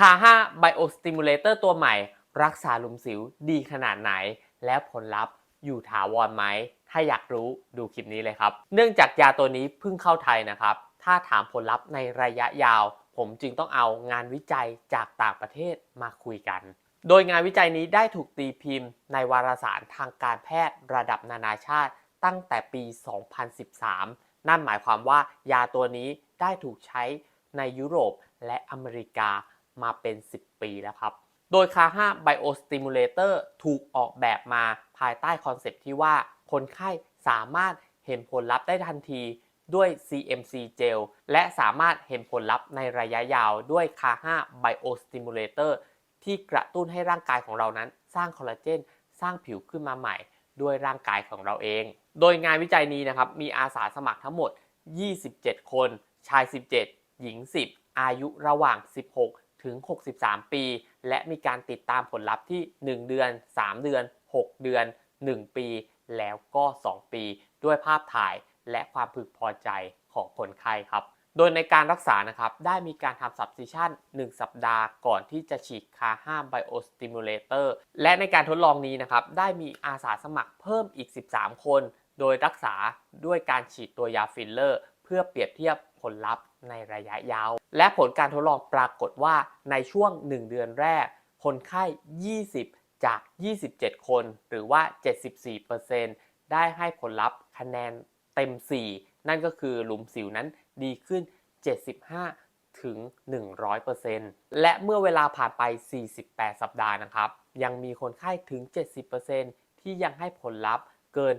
คา5 Biostimulator ตัวใหม่ รักษาหลุมสิวดีขนาดไหน แล้วผลลัพธ์อยู่ถาวรไหม ถ้าอยากรู้ดูคลิปนี้เลยครับ เนื่องจากยาตัวนี้เพิ่งเข้าไทยนะครับ ถ้าถามผลลัพธ์ในระยะยาว ผมจึงต้องเอางานวิจัยจากต่างประเทศมาคุยกัน โดยงานวิจัยนี้ได้ถูกตีพิมพ์ ในวารสารทางการแพทย์ระดับนานาชาติตั้งแต่ปี 2013 นั่นหมายความว่ายาตัวนี้ได้ถูกใช้ในยุโรปและอเมริกา มาเป็น 10 ปีแล้วครับ โดยคา5 Biostimulator ถูกออกแบบมาภายใต้คอนเซปที่ว่าคนไข้สามารถเห็นผลลัพธ์ได้ทันทีด้วย CMC Gel และสามารถเห็นผลลัพธ์ในระยะยาวด้วยคา5 Biostimulator ที่กระตุ้นให้ร่างกายของเรานั้น สร้างคอลลาเจนสร้างผิวขึ้นมาใหม่ ด้วยร่างกายของเราเอง โดยงานวิจัยนี้นะครับมีอาสาสมัครทั้งหมด 27 คน ชาย 17 หญิง 10 อายุระหว่าง 16 ถึง 63 ปี และมีการติดตามผลลัพธ์ที่ 1 เดือน 3 เดือน 6 เดือน 1 ปี แล้วก็ 2 ปี ด้วยภาพถ่ายและความพึงพอใจของคนไข้ครับ โดยในการรักษานะครับได้มีการทำ substitution 1สัปดาห์ก่อนที่จะฉีดคา5 biostimulator และในการทดลองนี้นะครับได้มีอาสาสมัครเพิ่มอีก 13 คน โดยรักษาด้วยการฉีดตัวยาฟิลเลอร์เพื่อเปรียบเทียบผลลัพธ์ในระยะยาว และผลการทดลองปรากฏว่าในช่วง 1 เดือนแรก คนไข้ 20 จาก 27 คน หรือว่า 74%ได้ให้ผลลัพธ์คะแนนเต็ม 4 นั่นก็คือหลุมสิวนั้นดีขึ้น 75 ถึง 100%และเมื่อเวลาผ่านไป 48 สัปดาห์นะครับ ยังมีคนไข้ถึง 70%ที่ยังให้ผลลัพธ์เกิน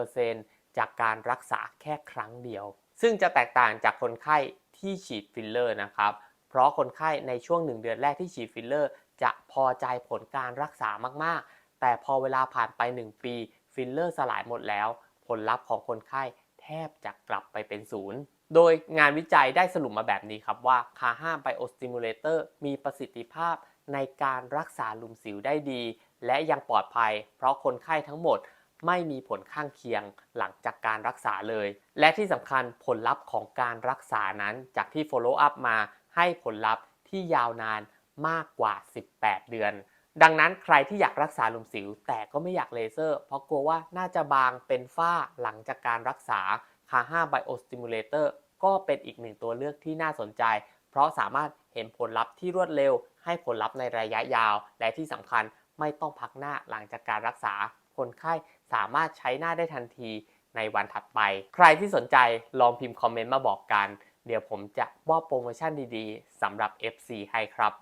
50%จากการรักษาแค่ครั้งเดียว ซึ่งจะแตกต่างจากคนไข้ที่ฉีดฟิลเลอร์นะครับ เพราะคนไข้ในช่วง 1 เดือนแรกที่ฉีดฟิลเลอร์ จะพอใจผลการรักษามากๆ แต่พอเวลาผ่านไป 1 ปีฟิลเลอร์สลายหมดแล้ว ผลลัพธ์ของคนไข้แทบจะกลับไปเป็นศูนย์ โดยงานวิจัยได้สรุปมาแบบนี้ครับว่าคา5 Biostimulator มีประสิทธิภาพในการรักษาลุมสิวได้ดี และยังปลอดภัย เพราะคนไข้ทั้งหมด ไม่มีผลข้างเคียงหลังจากการรักษาเลย และที่สำคัญผลลัพธ์ของการรักษานั้นจากที่ follow up มาให้ผลลัพธ์ที่ยาวนานมากกว่า 18 เดือน ดังนั้นใครที่อยากรักษาหลุมสิว แต่ก็ไม่อยากเลเซอร์ เพราะกลัวว่าน่าจะบางเป็นฝ้าหลังจากการรักษาคา5 Biostimulator ก็เป็นอีกหนึ่งตัวเลือกที่น่าสนใจ เพราะสามารถเห็นผลลัพธ์ที่รวดเร็ว ให้ผลลัพธ์ในระยะยาว และที่สำคัญไม่ต้องพักหน้าหลังจากการรักษา คนไข้สามารถใช้หน้าได้ทันทีในวันถัดไป ใครที่สนใจลองพิมพ์คอมเมนต์มาบอกกัน เดี๋ยวผมจะมอบโปรโมชั่นดีๆสำหรับ FC ให้ครับ